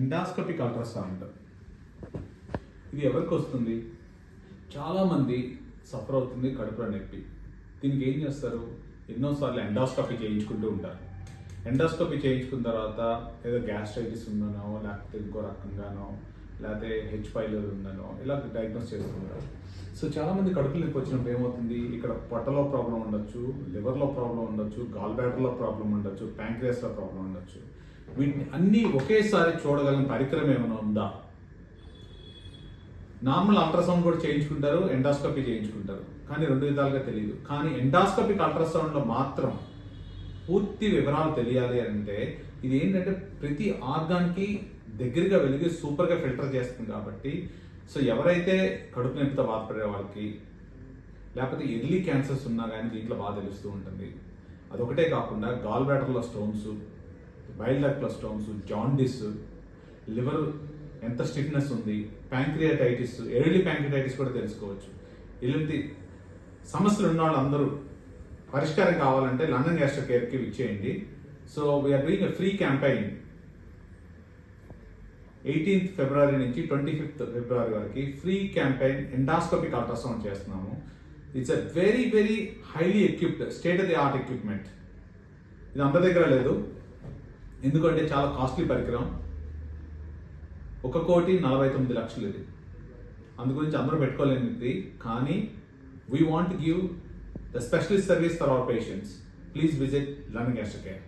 Endoscopic ultrasound. ఇది ఎవరికి వస్తుంది? చాలామంది సఫర్ అవుతుంది కడుపులో నొప్పి. దీనికి ఏం చేస్తారు? ఎన్నోసార్లు ఎండాస్కోపీ చేయించుకుంటూ ఉంటారు. ఎండాస్కోపీ చేయించుకున్న తర్వాత ఏదో గ్యాస్ట్రైటిస్ ఉందనో లేకపోతే ఇంకో రకంగానో లేకపోతే హెచ్ పైలర్ ఉందనో ఇలా డయాగ్నోస్ చేస్తుంటారు సో చాలామంది కడుపు నొప్పి వచ్చినప్పుడు ఏమవుతుంది? ఇక్కడ పొట్టలో ప్రాబ్లం ఉండొచ్చు లివర్లో ప్రాబ్లం ఉండొచ్చు గాల్ బ్యాటర్లో ప్రాబ్లం ఉండొచ్చు ప్యాంక్రియాస్లో ప్రాబ్లం ఉండొచ్చు. వీటిని అన్నీ ఒకేసారి చూడగలిగిన పరికరం ఏమైనా ఉందా? నార్మల్ అల్ట్రాసౌండ్ కూడా చేయించుకుంటారు ఎండాస్కోపీ చేయించుకుంటారు. కానీ రెండు విధాలుగా తెలియదు కానీ ఎండాస్కోపిక్ అల్ట్రాసౌండ్లో మాత్రం పూర్తి వివరాలు తెలియాలి అంటే ఇది ఏంటంటే ప్రతి ఆర్గాన్కి దగ్గరగా వెలిగి సూపర్గా ఫిల్టర్ చేస్తుంది కాబట్టి సో ఎవరైతే కడుపు నొప్పితో బాధపడే వాళ్ళకి లేకపోతే ఎర్లీ క్యాన్సర్స్ ఉన్నా కానీ దీంట్లో బాగా తెలుస్తూ ఉంటుంది. అదొకటే కాకుండా gall బ్యాటర్లో stones bile stones jaundice liver ఎంత స్టిఫ్నెస్ ఉంది ప్యాంక్రియాటైటిస్ ఎర్లీ ప్యాంక్రియాటైటిస్ కూడా తెలుసుకోవచ్చు. ఇలాంటి సమస్యలు ఉన్న వాళ్ళందరూ పరిష్కారం కావాలంటే లండన్ గ్యాస్ట్రో కేర్కి ఇచ్చేయండి so we're doing a free campaign eighteenth February నుంచి ట్వంటీ ఫిఫ్త్ ఫిబ్రవరి వరకు ఫ్రీ క్యాంపెయిన్ ఎండాస్కోపిక్ అల్ట్రాసౌండ్ చేస్తున్నాము. It's a very very highly equipped state of the art equipment ఇది అందరి దగ్గర లేదు. ఎందుకంటే చాలా కాస్ట్లీ పరికరం. ఒక కోటి నలభై తొమ్మిది లక్షలు ఇది. అందు గురించి అందరూ పెట్టుకోలేనిది కానీ we want give the specialist service for our patients please visit learning ester care